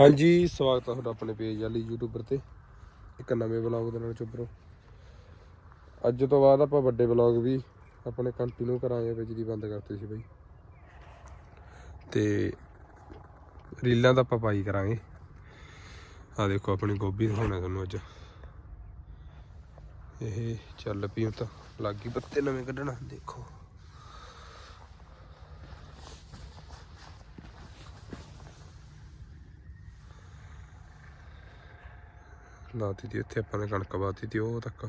ਹਾਂਜੀ, ਸਵਾਗਤ ਹੈ ਤੁਹਾਡਾ ਆਪਣੇ ਪੇਜ ਵਾਲੀ ਯੂਟਿਊਬਰ ਤੇ। ਇੱਕ ਨਵੇਂ ਵਲੌਗ ਦੇ ਨਾਲ ਚੁੱਪਰੋ ਅੱਜ ਤੋਂ ਬਾਅਦ ਆਪਾਂ ਵੱਡੇ ਵਲੌਗ ਵੀ ਆਪਣੇ ਕੰਟੀਨਿਊ ਕਰਾਂਗੇ ਵਿੱਚ ਬੰਦ ਕਰਤੇ ਸੀ ਬਈ। ਤੇ ਰੀਲਾਂ ਤਾਂ ਆਪਾਂ ਪਾਈ ਕਰਾਂਗੇ। ਆ ਦੇਖੋ, ਆਪਣੀ ਗੋਭੀ ਦਿਖਾਉਣਾ ਤੁਹਾਨੂੰ ਅੱਜ। ਇਹ ਚੱਲ ਪਈ ਹੁਣ ਤਾਂ। ਲੱਗ ਪੱਤੇ ਨਵੇਂ ਕੱਢਣਾ। ਦੇਖੋ। ਲਾਤੀ ਤੀ ਇੱਥੇ ਆਪਾਂ ਨੇ ਕਣਕ ਬਾਤੀ ਤੀ, ਉਹ ਤੱਕ।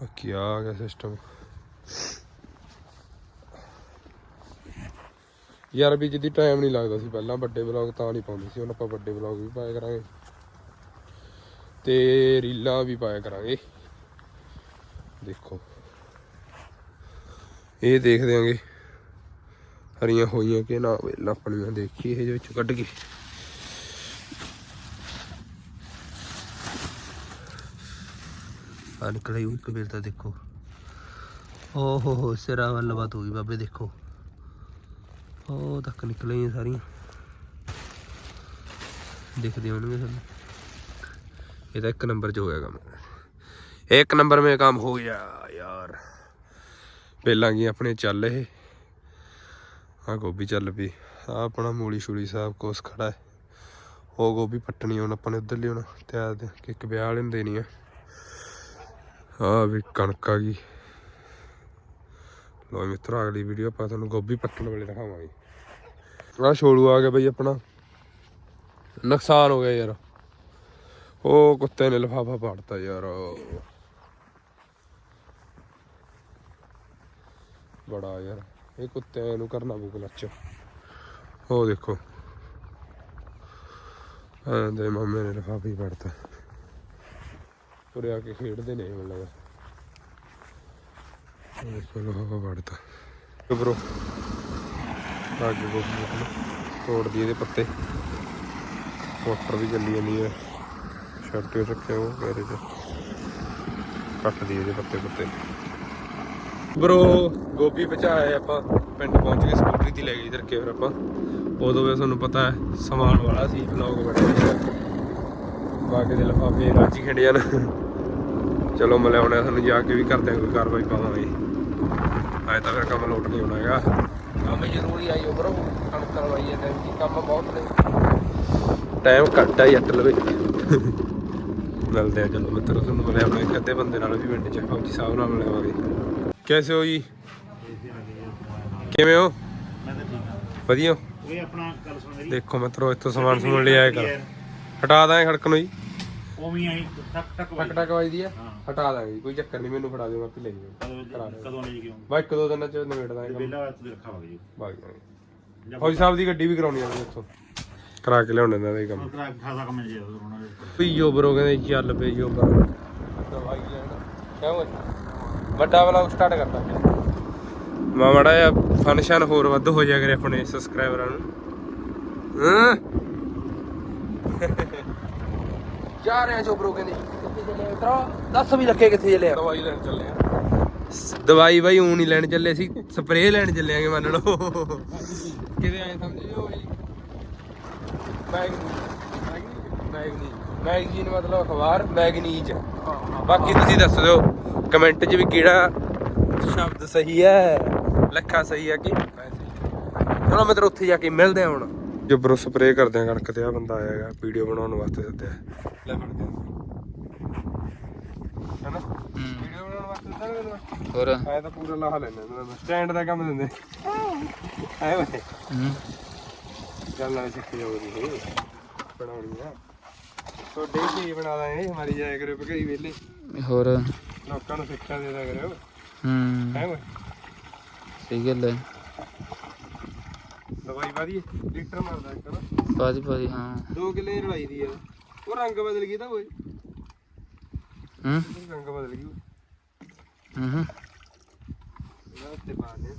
ਬਾਕੀ ਆ ਗਿਆ ਸਿਸਟਮ ਯਾਰ ਵੀ ਜਿੱਦੀ ਟਾਈਮ ਨਹੀਂ ਲੱਗਦਾ ਸੀ ਪਹਿਲਾਂ, ਵੱਡੇ ਵਲੌਗ ਤਾਂ ਨਹੀਂ ਪਾਉਂਦੇ ਸੀ, ਹੁਣ ਆਪਾਂ ਵੱਡੇ ਵਲੌਗ ਵੀ ਪਾਇਆ ਕਰਾਂਗੇ। ਤੇ ਰੀਲਾਂ ਵੀ ਪਾਇਆ ਕਰਾਂਗੇ। ਦੇਖੋ। ਇਹ ਦੇਖ ਦਿਆਂਗੇ ਹਰੀਆਂ ਹੋਈਆਂ ਕਿ ਨਾ, ਵੇਲਾ ਆਪਣੀਆਂ ਦੇਖੀ ਇਹ ਵਿੱਚ ਕੱਢ ਕੇ। ਆ ਨਿਕਲਿਆ ਇੱਕ ਕਬੀਰ ਤਾਂ ਦੇਖੋ। ਓ ਹੋ ਹੋ ਸਿਰਾ ਵੱਲ ਬਾਤ ਹੋ ਗਈ ਬਾਬੇ, ਦੇਖੋ। ਉਹ ਤੱਕ ਨਿਕਲੀਆਂ ਸਾਰੀਆਂ। ਦਿਖਦੇ ਹੋਣਗੇ ਤੁਹਾਨੂੰ ਇਹ ਤਾਂ ਇੱਕ ਨੰਬਰ 'ਚ ਹੋ ਗਿਆ ਕੰਮ। ਇੱਕ ਨੰਬਰ ਮੇ ਕੰਮ ਹੋ ਗਿਆ ਯਾਰ। ਪਹਿਲਾਂ ਕੀ ਆਪਣੇ ਚੱਲ ਇਹ? ਆ ਗੋਭੀ ਚੱਲ ਪਈ। ਆ ਆਪਣਾ ਮੂਲੀ ਸ਼ੂਲੀ ਸਾਹਿਬ ਕੋਸ ਖੜਾ ਹੈ। ਉਹ ਗੋਭੀ ਪੱਟਣੀ ਹੁਣ ਆਪਾਂ ਨੇ ਉੱਧਰ ਲਿਆਉਣਾ। ਤੇ ਆ ਕਿ ਇੱਕ ਵਿਆਹ ਵਾਲੇ ਨੂੰ ਦੇਣੀ ਆ। ਆ ਵੀ ਕਣਕ ਆ ਗਈ। ਲੋ ਮਿੱਤਰੋ, ਅਗਲੀ ਵੀਡੀਓ ਆਪਾਂ ਤੁਹਾਨੂੰ ਗੋਭੀ ਪੱਟਣ ਵੇਲੇ ਦਿਖਾਵਾਂਗੇ। ਆ ਛੋਲੂ ਆ ਗਿਆ ਬਈ ਆਪਣਾ। ਨੁਕਸਾਨ ਹੋ ਗਿਆ ਯਾਰ। ਉਹ ਕੁੱਤੇ ਨੇ ਲਫਾਫਾ ਪਾੜਤਾ ਯਾਰ। ਬੜਾ ਯਾਰ। ਇਹ ਕੁੱਤੇ ਨੂੰ ਕਰਨਾ ਪਊ ਕਲੱਚ ਉਹ ਦੇਖੋ। ਆਂਦੇ ਮਾਮੇ ਨੇ ਲਫਾਫਾ ਹੀ ਪਾੜਤਾ। ਉਰੇ ਆ ਕੇ ਖੇਡਦੇ ਨੇ ਮੈਨੂੰ ਲੱਗਦਾ। ਇਹ ਦੇਖੋ ਲਫਾਫਾ ਪਾੜਤਾ ਬਰੋ ਆਗੇ ਗੋ ਤੋੜਦੀ ਇਹਦੇ ਪੱਤੇ। ਮੋਟਰ ਵੀ ਚੱਲੀ ਜਾਂਦੀ ਹੈ। ਸ਼ਰਟ ਤੇ ਰੱਖਿਆ ਉਹ ਗੈਰੇਜ ਕੱਟਦੀ ਇਹਦੇ ਪੱਤੇ ਪੱਤੇ। ਬਰੋ ਗੋਭੀ ਬਚਾਏ ਆਪਾਂ। ਪਿੰਡ ਪਹੁੰਚ ਕੇ ਸਕੂਟਰੀ ਤੇ ਲੈ ਗਈ ਇਧਰ ਫਿਰ ਆਪਾਂ। ਉਦੋਂ ਵੀ ਤੁਹਾਨੂੰ ਪਤਾ ਹੈ, ਸਮਾਨ ਵਾਲਾ ਸੀ ਬਲੌਗ ਬੜੇ ਬਾਕੀ ਦੇ ਲਫਾਫੇ ਰਾਜੀ ਖਿੰਡ ਜਾਣ ਚਲੋ ਮਿਲਾਉਣਾ ਤੁਹਾਨੂੰ ਜਾ ਕੇ ਵੀ ਕਰਦੇ ਕੋਈ ਕਾਰਵਾਈ ਪਾਵਾਂਗੇ। ਅੱਜ ਤਾਂ ਫਿਰ ਕੰਮ ਲੋਟ ਨਹੀਂ ਹੋਣਾ ਹੈਗਾ। ਕੰਮ ਜ਼ਰੂਰੀ ਆਈ ਬਰੋ ਕਣਕ ਕਰਵਾਈ ਹੈ ਕਿ ਕੰਮ ਬਹੁਤ ਨੇ। ਟਾਈਮ ਘੱਟ ਆ ਜੱਟ ਲਵੇ ਮਿਲਦੇ ਆ ਚਲੋ ਮਿੱਤਰੋ ਤੁਹਾਨੂੰ ਮਿਲਿਆ ਆਪਣੇ ਇੱਕ ਅੱਧੇ ਬੰਦੇ ਨਾਲ ਵੀ ਪਿੰਡ ਚ ਫੌਜੀ ਸਾਹਿਬ ਨਾਲ ਮਿਲਾਵਾਂਗੇ। ਕੈਸੇ ਹੋ ਜੀ? ਕਿਵੇਂ ਹੋ? ਮੈਂ ਤਾਂ ਠੀਕ ਹਾਂ ਵਧੀਆ। ਹੋ? ਇਹ ਆਪਣਾ ਗੱਲ ਸੁਣ ਮੇਰੀ। ਦੇਖੋ ਮਿੱਤਰੋ ਇੱਥੋਂ ਸਮਾਨ ਸਮੂਨ ਲੈ ਆਇਆ ਕਰ। ਹਟਾ ਦਾਂਗੇ ਖੜਕ ਨੂੰ ਜੀ। ਉਵੇਂ ਆਈ ਟਕ ਟਕ ਟਕ ਟਕ ਵੱਜਦੀ ਆ। ਹਾਂ। ਹਟਾ ਦਾਂਗੇ ਜੀ, ਕੋਈ ਚੱਕਰ ਨਹੀਂ ਮੈਨੂੰ ਫੜਾ ਦਿਓ ਮੈਂ ਆਪੇ ਲੈ ਜਾਵਾਂ ਕਦੋਂ ਕਦੋਂ ਲੈ ਕੇ ਬਾ ਇੱਕ ਦੋ ਦਿਨਾਂ ਚ ਨਿਬੇੜ ਦਾਂਗੇ ਕੰਮ। ਬੇਲਾ ਵਾਲਾ ਤੇ ਰੱਖਾ ਵਗ ਜੀ ਬਾਗ ਜਾਵਾਂਗੇ ਫੌਜੀ ਸਾਹਿਬ ਦੀ ਗੱਡੀ ਵੀ ਕਰਾਉਣੀ ਆ ਮੈਨੂੰ ਇੱਥੋਂ ਕਰਾ ਕੇ ਲਿਆਉਣੇ ਇਹਨਾਂ ਦਾ ਹੀ ਕੰਮ ਤਰਾ ਖਾਸਾ ਕੰਮ ਜੇ ਉਹਨਾਂ ਦੇ ਪੀਓ ਬਰੋ ਕਹਿੰਦੇ ਚੱਲ ਪਈਓ ਬਰੋ ਦਵਾਈ ਲੈਣ। ਕਿਆ ਹੋਇਆ? ਵੱਡਾ ਵਾਲਾ ਸਟਾਰਟ ਮਾ ਮੜਾ ਫੰਕਸ਼ਨ ਹੋਰ ਵੱਧ ਹੋ ਜਾ ਕਰੇ ਆਪਣੇ ਸਬਸਕ੍ਰਾਈਬਰਾਂ ਨੂੰ। ਹਾਂ। ਜਾ ਰਹੇ ਆ ਜੋ ਬਰੋ ਕਹਿੰਦੇ। ਉਤਰਾ ਦੱਸ ਵੀ ਲੱਗੇ ਕਿੱਥੇ ਚੱਲੇ ਆ। ਦਵਾਈ ਲੈਣ ਚੱਲੇ ਆ। ਦਵਾਈ ਬਾਈ ਊਂ ਨਹੀਂ ਲੈਣ ਚੱਲੇ ਸੀ ਸਪਰੇਅ ਲੈਣ ਚੱਲੇ ਆਂਗੇ ਮੰਨ ਲਓ। ਕਿਤੇ ਆਏ ਸਮਝਿਓ ਬਈ ਮੈਗਨੀ ਮੈਗਨੀ ਮੈਗਜ਼ੀਨ ਮਤਲਬ ਅਖਬਾਰ ਮੈਗਨੀਜ। ਬਾਕੀ ਤੁਸੀਂ ਦੱਸ ਦਿਓ ਕਮੈਂਟ 'ਚ ਵੀ ਕਿਹੜਾ ਸ਼ਬਦ ਸਹੀ ਹੈ ਲੱਖਾ ਸਹੀ ਹੈ ਕਿ? ਚਲੋ ਮਿੱਤਰ ਉੱਥੇ ਜਾ ਕੇ ਮਿਲਦੇ ਹਾਂ ਹੁਣ। ਜਬਰੋ ਸਪਰੇਅ ਕਰਦੇ ਆ ਕਣਕ ਤੇ ਆ ਬੰਦਾ ਆਇਆ ਹੈਗਾ ਵੀਡੀਓ ਬਣਾਉਣ ਵਾਸਤੇ ਸੱਦਿਆ। ਲੈ ਫੜਦੇ ਆ ਹੈਨਾ? ਵੀਡੀਓ ਬਣਾਉਣ ਵਾਸਤੇ ਸੱਦਿਆ ਨਾ ਮੈਨੂੰ ਹੋਰ? ਆਇਆ ਤਾਂ ਪੂਰਾ ਲਾਹ ਲੈਣਾ ਇਹਨਾਂ ਦਾ ਸਟੈਂਡ ਦਾ ਕੰਮ ਦਿੰਦੇ। ਆਏ ਵੇ ਚੱਲ ਨਾਲ ਸਿੱਖ ਜਾਓਗੀ ਇਹ ਬਣਾਉਣੀ ਆ। ਤੁਹਾਡੇ ਵੀ ਬਣਾ ਦਾਂਗੇ ਹਮਾਰੀ ਜਾਇਆ ਕਰਿਓ ਭਗਾਈ ਵੇਲੇ ਹੋਰ? ਲੋਕਾਂ ਨੂੰ ਸਿੱਖਿਆ ਦੇ ਦਿਆ ਕਰਿਓ। ਹੂੰ। ਹੈ ਸਹੀ ਗੱਲ ਹੈ। ਦਵਾਈ ਵਾਦੀ ਲੀਟਰ ਮਾਰਦਾ ਇੱਕ ਨਾ। ਬਾਜੀ ਬਾਜੀ ਹਾਂ। 2 ਕਿੱਲੇ ਦੀ ਲੜਾਈ ਦੀ ਆ। ਉਹ ਰੰਗ ਬਦਲ ਗਈ ਤਾਂ ਓਏ। ਹੂੰ? ਰੰਗ ਬਦਲ ਗਈ ਹੂੰ ਹੂੰ। ਇਹਦਾ ਉੱਤੇ ਪਾ ਦੇ।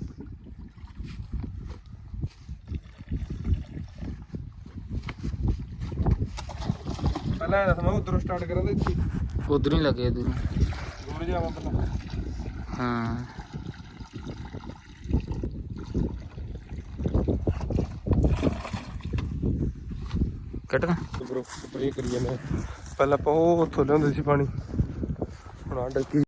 ਪਹਿਲਾਂ ਦੱਸ ਮੈਂ ਉਧਰੋਂ ਸਟਾਰਟ ਕਰਾਂ ਤੇ ਇੱਥੇ। ਉਧਰ ਹੀ ਲੱਗੇ ਦੂਰ। ਦੂਰ ਜਾਵਾਂ ਪਤਾ ਹਾਂ। ਕੱਟਣਾ ਬਰੋ ਸਪਰੇ ਕਰੀ ਜਾਂਦੇ ਪਹਿਲਾਂ ਆਪਾਂ ਉਹ ਉੱਥੋਂ ਲਿਆਉਂਦੇ ਸੀ ਪਾਣੀ। ਹੁਣ ਆ ਡੱਕੀ